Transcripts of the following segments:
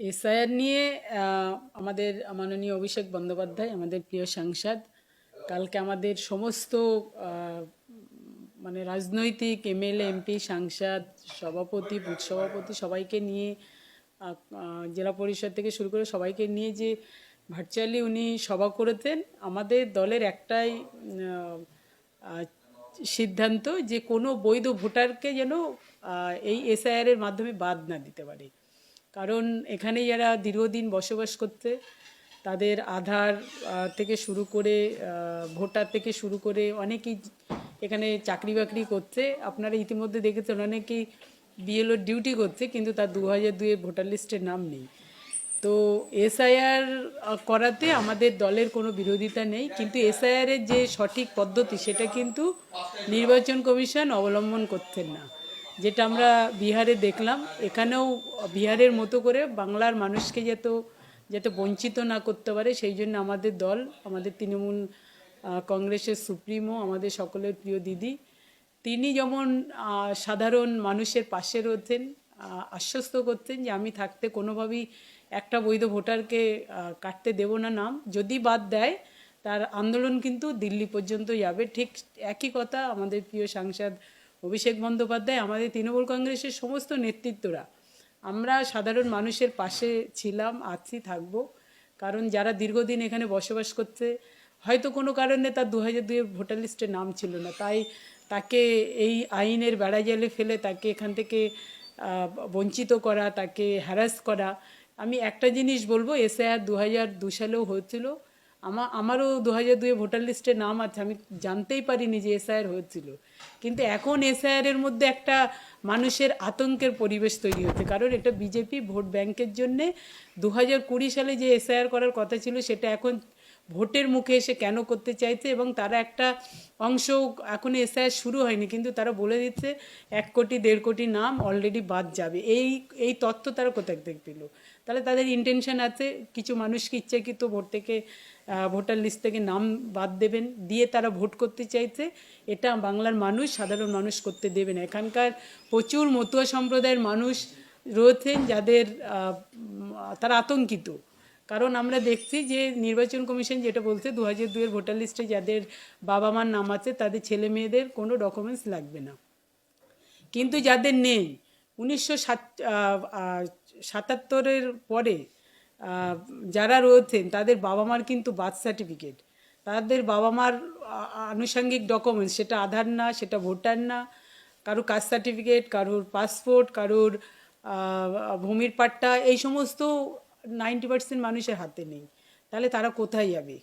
SIR নিয়ে আমাদের মাননীয় অভিষেক বন্দ্যোপাধ্যায়, আমাদের প্রিয় সাংসদ, কালকে আমাদের সমস্ত মানে রাজনৈতিক এমএলএ, এমপি, সাংসদ, সভাপতি, বুথ সভাপতি সবাইকে নিয়ে জেলা পরিষদ থেকে শুরু করে সবাইকে নিয়ে যে ভার্চুয়ালি উনি সভা করেছেন, আমাদের দলের একটাই সিদ্ধান্ত যে কোনো বৈধ ভোটারকে যেন এই এসআইআর এর মাধ্যমে বাদ না দিতে পারে। কারণ এখানে যারা দীর্ঘদিন বসবাস করতে তাদের আধার থেকে শুরু করে ভোটার থেকে শুরু করে অনেকেই এখানে চাকরি বাকরি করছে। আপনারা ইতিমধ্যে দেখেছেন অনেকেই বিএলও ডিউটি করছে, কিন্তু তার দু হাজার দুয়ে ভোটার লিস্টের নাম নেই। তো এসআইআর করাতে আমাদের দলের কোনো বিরোধিতা নেই, কিন্তু এসআইআর এর যে সঠিক পদ্ধতি, সেটা কিন্তু নির্বাচন কমিশন অবলম্বন করছেন না। যেটা আমরা বিহারে দেখলাম, এখানেও বিহারের মতো করে বাংলার মানুষকে যাতে যাতে বঞ্চিত না করতে পারে, সেই জন্য আমাদের দল, আমাদের তৃণমূল কংগ্রেসের সুপ্রিমো, আমাদের সকলের প্রিয় দিদি, তিনি যেমন সাধারণ মানুষের পাশে রয়েছেন আশ্বস্ত করতেন যে আমি থাকতে কোনোভাবেই একটা বৈধ ভোটারকে কাটতে দেব না নাম। যদি বাদ দেয়, তার আন্দোলন কিন্তু দিল্লি পর্যন্ত যাবে। ঠিক একই কথা আমাদের প্রিয় সাংসদ অভিষেক বন্দ্যোপাধ্যায়, আমাদের তৃণমূল কংগ্রেসের সমস্ত নেতৃত্বরা। আমরা সাধারণ মানুষের পাশে ছিলাম, আছি, থাকব। কারণ যারা দীর্ঘদিন এখানে বসবাস করছে, হয়তো কোনো কারণে তার দু হাজার দুয়ের ভোটার লিস্টে নাম ছিল না। তাই তাকে এই আইনের বেড়া বেড়াজালে ফেলে, তাকে এখান থেকে বঞ্চিত করা, তাকে হ্যারাস করা। আমি একটা জিনিস বলব, এসআইআর দু হাজার দু সালেও হয়েছিল। আমা আমারও দু হাজার দুয়ে ভোটার লিস্টে নাম আছে, আমি জানতেই পারিনি যে এসআইআর হয়েছিল। কিন্তু এখন এসআইআরের মধ্যে একটা মানুষের আতঙ্কের পরিবেশ তৈরি হচ্ছে, কারণ এটা বিজেপি ভোট ব্যাংকের জন্যে দু হাজার কুড়ি সালে যে এসআইআর করার কথা ছিল, সেটা এখন ভোটের মুখে এসে কেন করতে চাইছে এবং তারা একটা অংশ এখন এসআইআর শুরু হয়নি, কিন্তু তারা বলে দিচ্ছে এক কোটি, দেড় কোটি নাম অলরেডি বাদ যাবে। এই এই তথ্য তারা কোথায় থেকে পেল? তাহলে তাদের ইন্টেনশন আছে, কিছু মানুষকে ইচ্ছাকৃত ভোট থেকে ভোটার লিস্ট থেকে নাম বাদ দেবেন, দিয়ে তারা ভোট করতে চাইছে। এটা বাংলার মানুষ, সাধারণ মানুষ করতে দেবে না। এখানকার প্রচুর মতুয়া সম্প্রদায়ের মানুষ রয়েছেন যাদের তারা আতঙ্কিত। কারণ আমরা দেখছি যে নির্বাচন কমিশন যেটা বলছে দু হাজার দুয়ের ভোটার লিস্টে যাদের বাবা মার নাম আছে, তাদের ছেলে মেয়েদের কোনো ডকুমেন্টস লাগবে না। কিন্তু যাদের নেই, উনিশশো সাত সাতাত্তরের পরে যারা রয়েছেন, তাদের বাবা মার কিন্তু বার্থ সার্টিফিকেট তাদের বাবা মার আনুষঙ্গিক ডকুমেন্টস সেটা আধার না, সেটা ভোটার না, কারোর কাস্ট সার্টিফিকেট কারোর পাসপোর্ট কারোর ভূমির পাট্টা, এই সমস্ত নাইনটি পার্সেন্ট মানুষের হাতে নেই। তাহলে তারা কোথায় যাবে?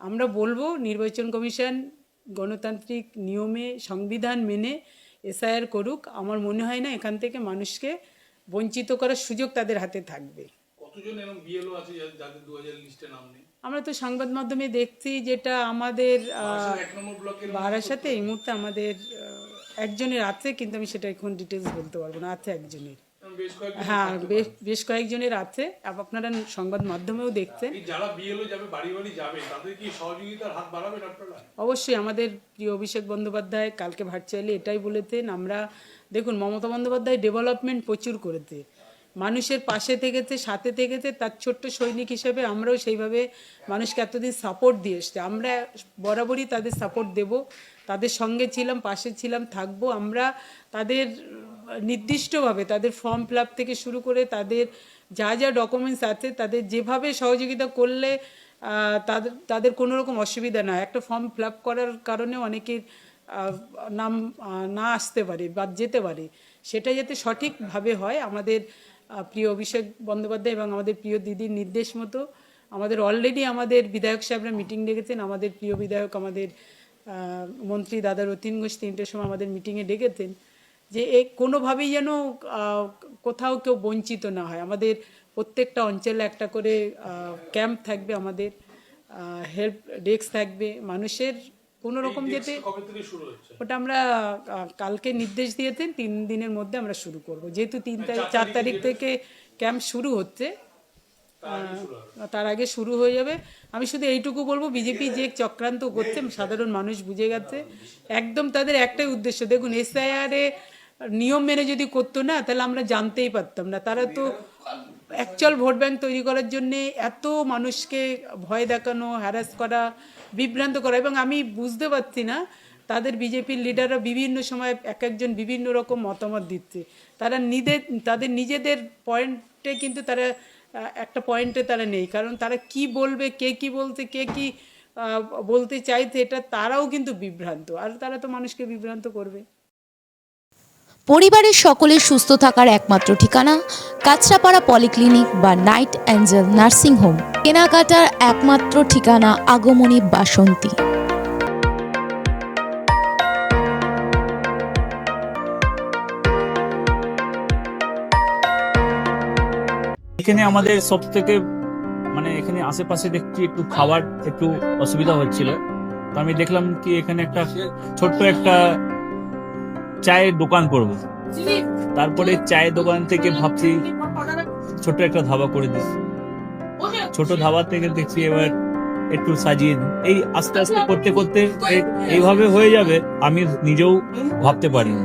আমরা বলব নির্বাচন কমিশন গণতান্ত্রিক নিয়মে সংবিধান মেনে এসআইআর করুক। আমার মনে হয় না এখান থেকে মানুষকে বঞ্চিত করার সুযোগ তাদের হাতে থাকবে। আমরা তো সংবাদ মাধ্যমে দেখছি যেটা আমাদের বারাসাতে এই মুহূর্তে আমাদের একজনের আছে কিন্তু আমি সেটা এখন ডিটেলস বলতে পারব না আছে একজনের। হ্যাঁ বেশ বেশ কয়েকজনের আছে। আপনারা সংবাদ মাধ্যমেও দেখছেন। যারা বিএলও যাবে বাড়ি বাড়ি যাবে তাদের কি সহযোগিতার হাত বাড়াবেন আপনারা? অবশ্যই আমাদের প্রিয় অভিষেক বন্দ্যোপাধ্যায় কালকে ভার্চুয়ালি এটাই বলেছেন। আমরা দেখুন মমতা বন্দ্যোপাধ্যায় ডেভেলপমেন্ট প্রচুর করেছে। মানুষের পাশে থেকেছে সাথে থেকেছে তার ছোট্ট সৈনিক হিসেবে আমরাও সেইভাবে মানুষকে এতদিন সাপোর্ট দিয়ে এসছে। আমরা বরাবরই তাদের সাপোর্ট দেব। তাদের সঙ্গে ছিলাম পাশে ছিলাম থাকব। আমরা তাদের নির্দিষ্টভাবে তাদের ফর্ম ফিল থেকে শুরু করে তাদের যা যা ডকুমেন্টস আছে, তাদের যেভাবে সহযোগিতা করলে তাদের তাদের কোনো রকম অসুবিধা না একটা ফর্ম ফিল করার কারণে অনেকের নাম না আসতে পারে বা যেতে পারে। সেটা যাতে সঠিকভাবে হয়, আমাদের প্রিয় অভিষেক বন্দ্যোপাধ্যায় এবং আমাদের প্রিয় দিদির নির্দেশ মতো, আমাদের অলরেডি আমাদের বিধায়ক সাহেবরা মিটিং ডেকেছেন, আমাদের প্রিয় বিধায়ক আমাদের মন্ত্রী দাদা রতিন ঘোষ তিনটের সময় আমাদের মিটিংয়ে ডেকেছেন। যে এ কোনোভাবেই যেন কোথাও কেউ বঞ্চিত না হয়। আমাদের প্রত্যেকটা অঞ্চলে একটা করে ক্যাম্প থাকবে আমাদের হেল্প ডেস্ক থাকবে। মানুষের কোনো রকম যেতে ওটা আমরা কালকে নির্দেশ দিয়েছেন তিন দিনের মধ্যে আমরা শুরু করব। যেহেতু তিন তারিখ চার তারিখ থেকে ক্যাম্প শুরু হচ্ছে তার আগে শুরু হয়ে যাবে। আমি শুধু এইটুকু বলব বিজেপি যে চক্রান্ত করছে সাধারণ মানুষ বুঝে গেছে। একদম তাদের একটাই উদ্দেশ্য। দেখুন এসআইআর এ নিয়ম মেনে যদি করতো না, তাহলে আমরা জানতেই পারতাম না। তারা তো অ্যাকচুয়াল ভোট ব্যাংক তৈরি করার জন্যে এত মানুষকে ভয় দেখানো হ্যারাস করা, বিভ্রান্ত করা এবং আমি বুঝতে পারছি না, তাদের বিজেপির লিডাররা বিভিন্ন সময় এক একজন বিভিন্ন রকম মতামত দিচ্ছে। তারা নিজেদের তাদের নিজেদের পয়েন্টে কিন্তু তারা একটা পয়েন্টে তারা নেই। কারণ তারা কি বলবে, কে কি বলছে, কে কি বলতে চাইছে, এটা তারাও কিন্তু বিভ্রান্ত। আর তারা তো মানুষকে বিভ্রান্ত করবে। পরিবারের সকলের সুস্থ থাকার একমাত্র ঠিকানা কাঁচরাপাড়া পলিক্লিনিক বা নাইট অ্যাঞ্জেল নার্সিং হোম। কেনাকাটার একমাত্র ঠিকানা আগমনী বাসন্তী। এখানে আমাদের সব থেকে মানে এখানে আশেপাশে দেখছি একটু খাবার, একটু অসুবিধা হচ্ছিল। তো আমি দেখলাম কি এখানে একটা ছোট্ট একটা চায়ের দোকান করব। তারপরে চায়ের দোকান থেকে ভাবছি ছোট একটা ধাবা করে দিস ছোট ধাবা থেকে দেখছি এবার একটু সাজিয়ে। এই আস্তে আস্তে করতে করতে এই- এইভাবে হয়ে যাবে আমি নিজেও ভাবতে পারিনি।